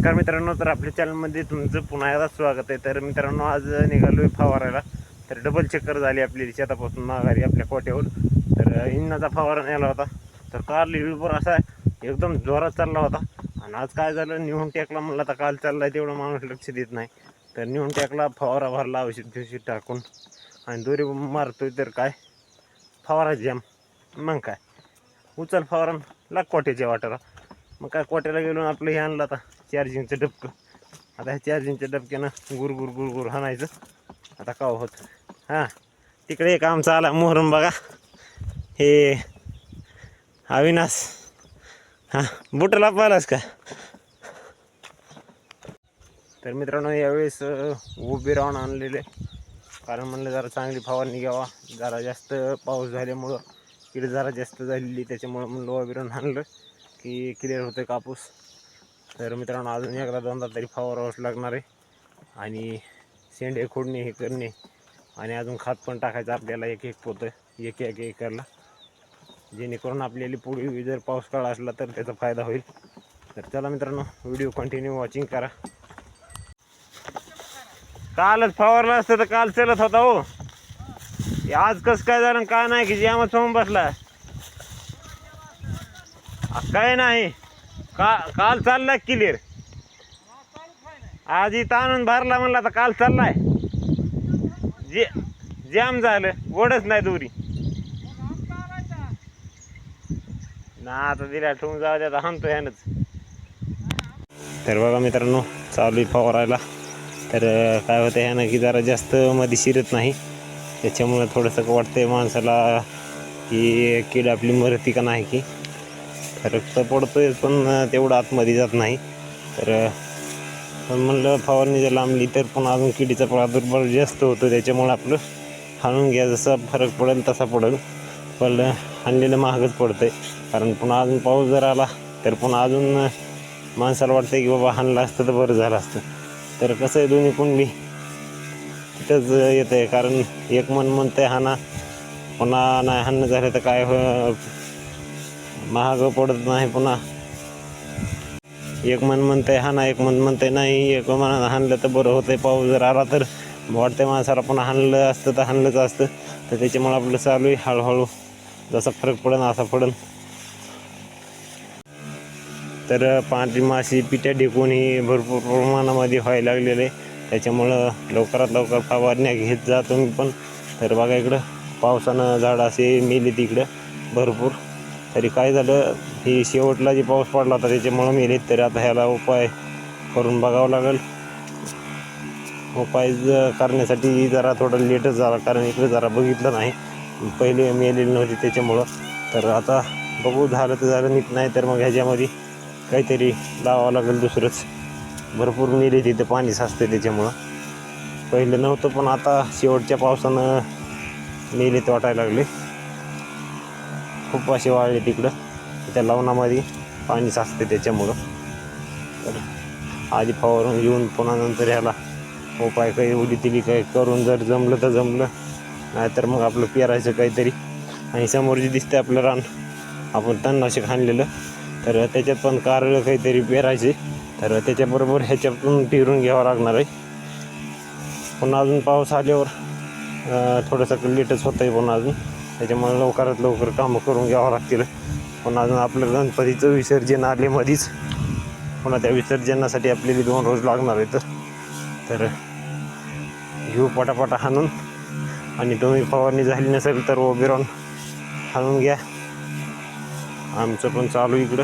नमस्कार मित्रांनो तर आपल्या चॅनलमध्ये तुमचं पुन्हा एकदा स्वागत आहे. तर मित्रांनो आज निघालो आहे फवारायला. तर डबल चक्कर झाली आपली शेतापासून माघारी आपल्या कोट्यावर. तर इंनाचा फवारा नेला होता. तर काल इळभर असा एकदम जोरात चालला होता. आणि आज काय झालं निहून टेकला म्हणलं तर काल चालला आहे तेवढं माणूस लक्ष देत नाही. तर निहून टेकला फवारा भरला औषध दिवशी टाकून. आणि दोरी मारतोय तर काय? फवारा जॅम मग काय? उचल फवारा लाग कोट्याच्या वाटाला मग काय कोट्याला गेलो आपलं हे आणलं आता. चार्जिंगचं डबकं. आता ह्या चार्जिंगच्या डबक्यानं गुर गुर गुर गुर हाणायचं. आता का होत. हां तिकडे एक आमचा आला मोहरम बघा. हे अविनाश. हां बुटला पाहिलास का? तर मित्रांनो यावेळेस उभे राहून आणलेले. कारण म्हणलं जरा चांगली फवारणी घ्यावा. जरा जास्त पाऊस झाल्यामुळं कीड जरा जास्त झालेली त्याच्यामुळं म्हणलं उभे राहून आणलं. की क्लिअर होतं कापूस. तर मित्रांनो अजून एकदा दोनदा तरी फवारावंच लागणार आहे. आणि शेंडे खोडणे हे करणे आणि अजून खात पण टाकायचं आपल्याला एक एक पोतं एक एक एकरला. जेणेकरून आपल्याला पुढे जर पाऊस काळ असला तर त्याचा फायदा होईल. तर चला मित्रांनो व्हिडिओ कंटिन्यू वॉचिंग करा. कालच फवारला असतं तर काल चलत होता हो. हे आज कसं काय झालं आणि काय नाही की जामच समोर बसला. काय नाही. का काल चाललाय क्लिअर आज इथं आणून भरला म्हणला तर काल चाललाय. जे जाम झालं गोडच नाही दोरी. ना आता दिल्या ठेवून जाऊ द्या आता ह्यानंच. तर बघा मित्रांनो चालू आहे फवारायला. तर काय होतं ह्यानं की जरा जास्त मध्ये शिरत नाही. त्याच्यामुळं थोडंसं वाटतंय माणसाला की कीड आपली मरती का नाही की. फरक तर पडतोय पण तेवढं आतमध्ये जात नाही. तर पण म्हणलं फवारणी जर लांबली तर पण अजून किडीचा प्रादुर्भाव जास्त होतो त्याच्यामुळं आपलं हाणून घ्या जसा फरक पडेल तसा पडेल. पण हाणलेलं महागच आहे कारण पुन्हा अजून पाऊस जर आला तर पुन्हा अजून माणसाला वाटतं की बाबा हाणलं असतं तर बरं झालं असतं. तर कसं आहे दोन्ही कुंडली तिथंच येतं आहे कारण एक मन म्हणतं आहे हाना पुन्हा नाही हाणणं झालं तर काय हो महाग पडत नाही पुन्हा. एक मन म्हणते हाना एक मन म्हणते नाही एक मन हाणलं तर बरं होतंय पाऊस जर आला तर. वाटते माणसाला पण हाणलं असतं तर हाणलंच असतं. तर त्याच्यामुळे आपलं चालू आहे हळूहळू. जसा फरक पडेल असा पडेल. तर पांढरी माशी पिठ्या ढेकून ही भरपूर प्रमाणामध्ये व्हायला लागलेलं आहे. त्याच्यामुळं लवकरात लवकर फवारण्या घेत जा तुम्ही पण. तर बघा इकडं पावसानं झाड असे मेले तिकडं भरपूर. तरी काय झालं ही शेवटला जे पाऊस पडला होता त्याच्यामुळं मेलेत तरी आता ह्याला उपाय करून बघावं लागेल. उपाय करण्यासाठी जरा थोडं लेटच झाला कारण इकडे जरा बघितलं नाही. पहिले मेलेली नव्हती त्याच्यामुळं. तर आता बघू झालं तर झालं नीट नाही तर मग ह्याच्यामध्ये काहीतरी लावावं लागेल दुसरंच. भरपूर मेले तिथे पाणी साचते त्याच्यामुळं. पहिलं नव्हतं पण आता शेवटच्या पावसानं मेले वाटायला लागले. खूप असे वाळले तिकडं. त्या लवणामध्ये पाणी साचते त्याच्यामुळं. तर आधी फवारून येऊन पुन्हा नंतर ह्याला उपाय काही उडी दिली काही करून जर जमलं तर जमलं. नाहीतर मग आपलं पेरायचं काहीतरी. आणि समोर जे दिसते आपलं रान आपण तणनाशक आणलेलं. तर त्याच्यात पण कारळं काहीतरी पेरायचे. तर त्याच्याबरोबर ह्याच्यातून फिरून घ्यावं लागणार आहे. पुन्हा अजून पाऊस आल्यावर थोडंसं लेटच होतं आहे पुन्हा अजून. त्याच्यामुळे लवकरात लवकर कामं करून घ्यावं लागतील. पुन्हा अजून आपलं गणपतीचं विसर्जन आले मधीच पुन्हा त्या विसर्जनासाठी आपल्याला दोन रोज लागणार आहेत. तर घेऊ पटापटा हाणून. आणि तुम्ही फवारणी झाली नसेल तर ओबिरॉन राहून हाणून घ्या. आमचं पण चालू इकडं.